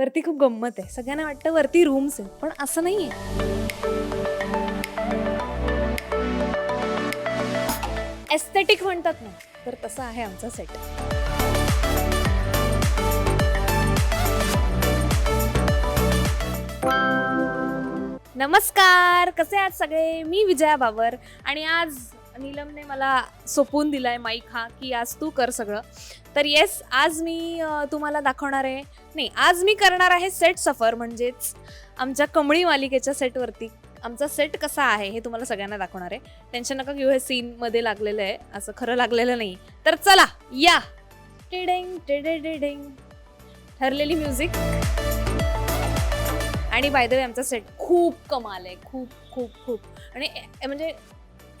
वरती खूप गंमत आहे. सगळ्यांना वाटतं वरती रूम्स आहेत पण असं नाही आहे एस्थेटिक म्हणतात ना तर तसा आहे आमचा सेट नमस्कार कसे आहात सगळे? मी विजया बाबर आणि आज नीलमने मला सोपवून दिलाय माईक हा की आज तू कर सगळं. तर येस आज मी तुम्हाला दाखवणार आहे. नाही आज मी करणार आहे सेट सफर म्हणजेच आमच्या कमळी मालिकेच्या सेटवरती आमचा सेट कसा आहे हे तुम्हाला सगळ्यांना दाखवणार आहे. टेन्शन नका घेऊ हे सीनमध्ये लागलेलं आहे. असं खरं लागलेलं नाही. तर चला या. टिडिंग टिडिडिडिंग ठरलेली म्युझिक आणि बाय द वे आमचा सेट खूप कमाल आहे. खूप खूप खूप. आणि ए- म्हणजे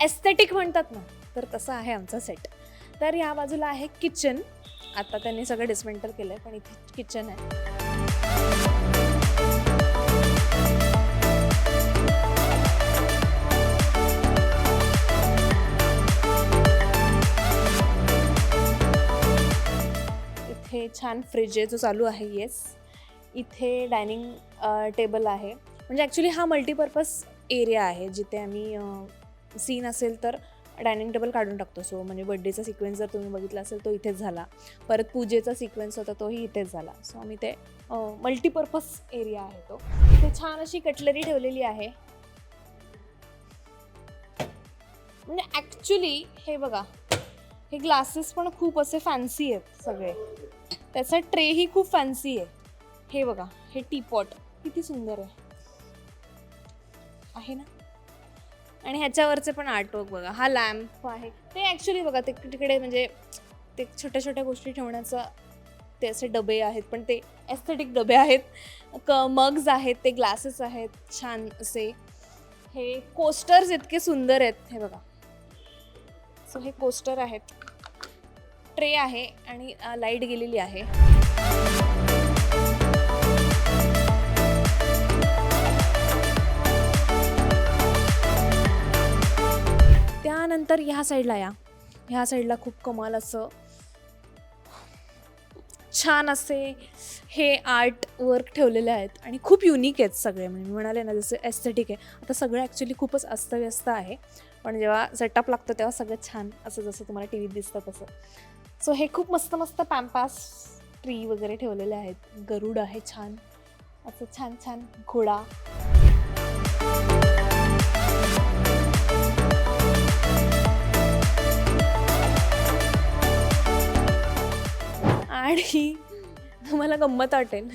एस्थेटिक म्हणतात ना तर तसा आहे आमचा सेट तर या बाजूला आहे किचन आता त्यांनी सगळं डिसमेंटल केलं आहे पण इथे किचन आहे. इथे छान फ्रीज आहे जो चालू आहे येस इथे डायनिंग टेबल आहे. म्हणजे ॲक्च्युली हा मल्टीपर्पज एरिया आहे जिथे आम्ही सीन असेल तर डायनिंग टेबल काढून टाकतो. सो म्हणजे बड्डेचा सिक्वेन्स जर तुम्ही बघितला असेल तो इथेच झाला. परत पूजेचा सिक्वेन्स होता तोही इथेच झाला. सो आम्ही ते मल्टीपर्पज एरिया आहे तो. इथे छान अशी कटलरी ठेवलेली आहे. म्हणजे ॲक्च्युली हे बघा हे ग्लासेस पण खूप असे फॅन्सी आहेत सगळे. त्याचा ट्रेही खूप फॅन्सी आहे. हे बघा हे टीपॉट किती सुंदर आहे. आहे ना? आणि ह्याच्यावरचे पण आर्टवर्क बघा. हा लॅम्प आहे. ते ॲक्च्युली बघा ते तिकडे म्हणजे ते छोट्या छोट्या गोष्टी ठेवण्याचं ते असे डबे आहेत पण ते एस्थेटिक डबे आहेत. क मग्ज आहेत ते ग्लासेस आहेत छान असे. हे कोस्टर्स इतके सुंदर आहेत हे बघा. सो हे कोस्टर आहेत. ट्रे आहे आणि लाइट गेलेली आहे. त्यानंतर ह्या साईडला या. ह्या साईडला खूप कमाल असं छान असे हे आर्ट वर्क ठेवलेले आहेत आणि खूप युनिक आहेत सगळे. म्हणजे मी म्हणाले ना जसं एस्थेटिक आहे. आता सगळं ॲक्च्युली खूपच अस्तव्यस्त आहे. पण जेव्हा सेटअप लागतं तेव्हा सगळं छान असं जसं तुम्हाला टी व्हीत दिसतं तसं. सो हे खूप मस्त मस्त पॅम्पास ट्री वगैरे ठेवलेले आहेत. गरुड आहे छान. असं छान छान घोडा. आणि तुम्हाला गंमत वाटेल.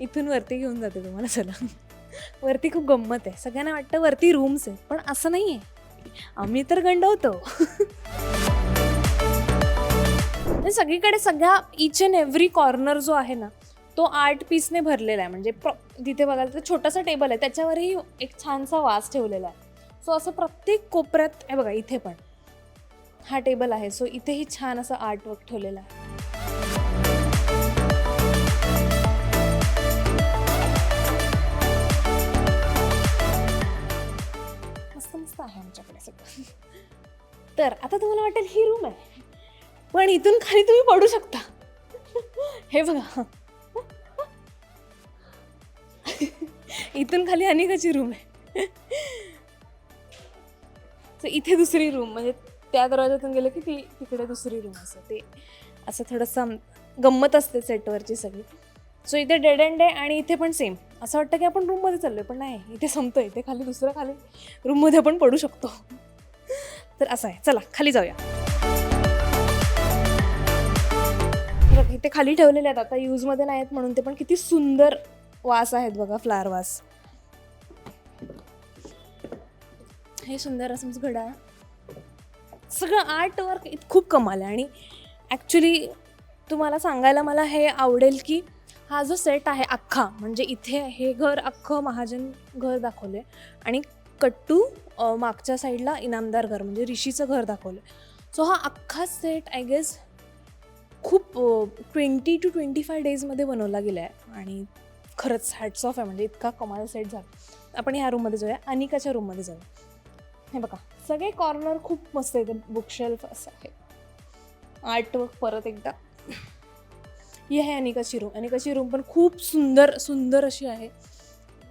इथून वरती घेऊन जाते तुम्हाला चला. वरती खूप गंमत आहे. सगळ्यांना वाटतं वरती रूम्स आहे पण असं नाही आहे आम्ही तर गंडवतो सगळीकडे सगळ्या इच अँड एव्हरी कॉर्नर जो आहे ना तो आर्ट पीसने भरलेला आहे. म्हणजे प्र तिथे बघायला तर छोटासा टेबल आहे. त्याच्यावरही एक छानसा वास ठेवलेला आहे. सो असं प्रत्येक कोपऱ्यात आहे बघा इथे पण हा टेबल आहे. सो इथेही छान असं आर्टवर्क ठेवलेलं आहे. आहे आमच्याकडे सगळं. तर आता तुम्हाला वाटेल ही रूम आहे. पण इथून खाली तुम्ही पडू शकता. हे बघा. इथून खाली अनेकाची रूम आहे. तर इथे दुसरी रूम म्हणजे त्या दरवाजातून गेलं की ती तिकडे दुसरी रूम असं. ते असं थोडंसं गंमत असते सेटवरची सगळी. सो इथे डेड एंड आहे आणि इथे पण सेम. असं वाटतं की आपण रूममध्ये चाललोय पण नाही इथे संपतोय इथे खाली दुसरं खाली. रूममध्ये आपण पडू शकतो. तर असं आहे. चला खाली जाऊया. इथे खाली ठेवलेले आहेत. आता यूजमध्ये नाही आहेत म्हणून ते पण किती सुंदर वास आहेत बघा फ्लावर वास. हे सुंदर असंच म्हणजे घडा. सगळं आर्ट वर्क खूप कमाल आहे. आणि ॲक्च्युली तुम्हाला सांगायला मला हे आवडेल की हा जो सेट आहे अख्खा म्हणजे इथे हे घर अख्खं महाजन घर दाखवलं आहे आणि कट्टू मागच्या साईडला इनामदार घर म्हणजे ऋषीचं घर दाखवलं सो हा अख्खा सेट आय गेस खूप ट्वेंटी टू ट्वेंटी फाय डेजमध्ये बनवला गेला आहे आणि खरंच हॅट्स ऑफ आहे म्हणजे इतका कमाल सेट झाला. आपण ह्या रूममध्ये जाऊया अनिकाच्या रूममध्ये जाऊया. हे बघा सगळे कॉर्नर खूप मस्त आहेत बुकशेल्फ असं आहे. आर्टवर्क परत एकदा. ही आहे अनिकाची रूम अनिकाची रूम पण खूप सुंदर सुंदर अशी आहे.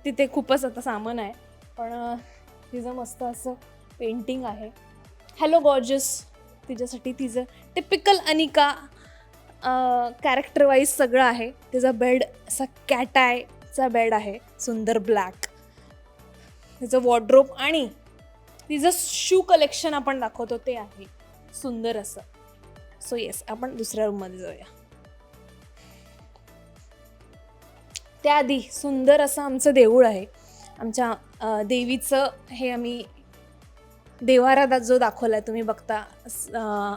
तिथे खूपच आता सामान आहे. पण तिचं मस्त असं पेंटिंग आहे. हॅलो गॉर्जस तिच्यासाठी तिचं टिपिकल अनिका कॅरेक्टर वाईज सगळं आहे. तिचा बेड असा कॅटायचा बेड आहे. सुंदर ब्लॅक तिचं वॉर्ड्रोप आणि तिचं शू कलेक्शन आपण दाखवतो ते आहे. सुंदर असं. सो येस आपण दुसऱ्या रूममध्ये जाऊया. त्याआधी सुंदर असं आमचं देऊळ आहे. आमच्या देवीचं हे आम्ही देवारा दा जो दाखवला आहे तुम्ही बघता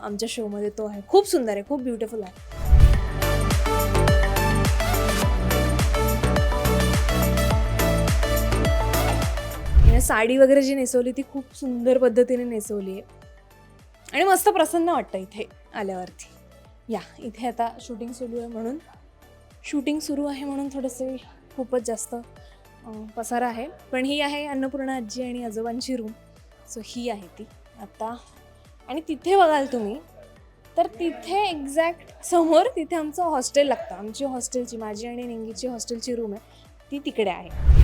आमच्या शोमध्ये तो आहे. खूप सुंदर आहे खूप ब्युटिफुल आहे. साडी वगैरे जी नेसवली ती खूप सुंदर पद्धतीने नेसवली आहे. आणि मस्त प्रसन्न वाटतं इथे आल्यावरती. या इथे आता शूटिंग सुरू आहे म्हणून. शूटिंग सुरू आहे म्हणून थोडेसे खूपच जास्त पसारा आहे. पण ही आहे अन्नपूर्णा आजी आणि आजोबांची रूम सो ही आहे ती. आता आणि तिथे बघाल तुम्ही तर तिथे एक्झॅक्ट समोर तिथे आमचं हॉस्टेल लागतं. आमची हॉस्टेलची माझी आणि निंगीची हॉस्टेलची रूम आहे. ती तिकडे आहे.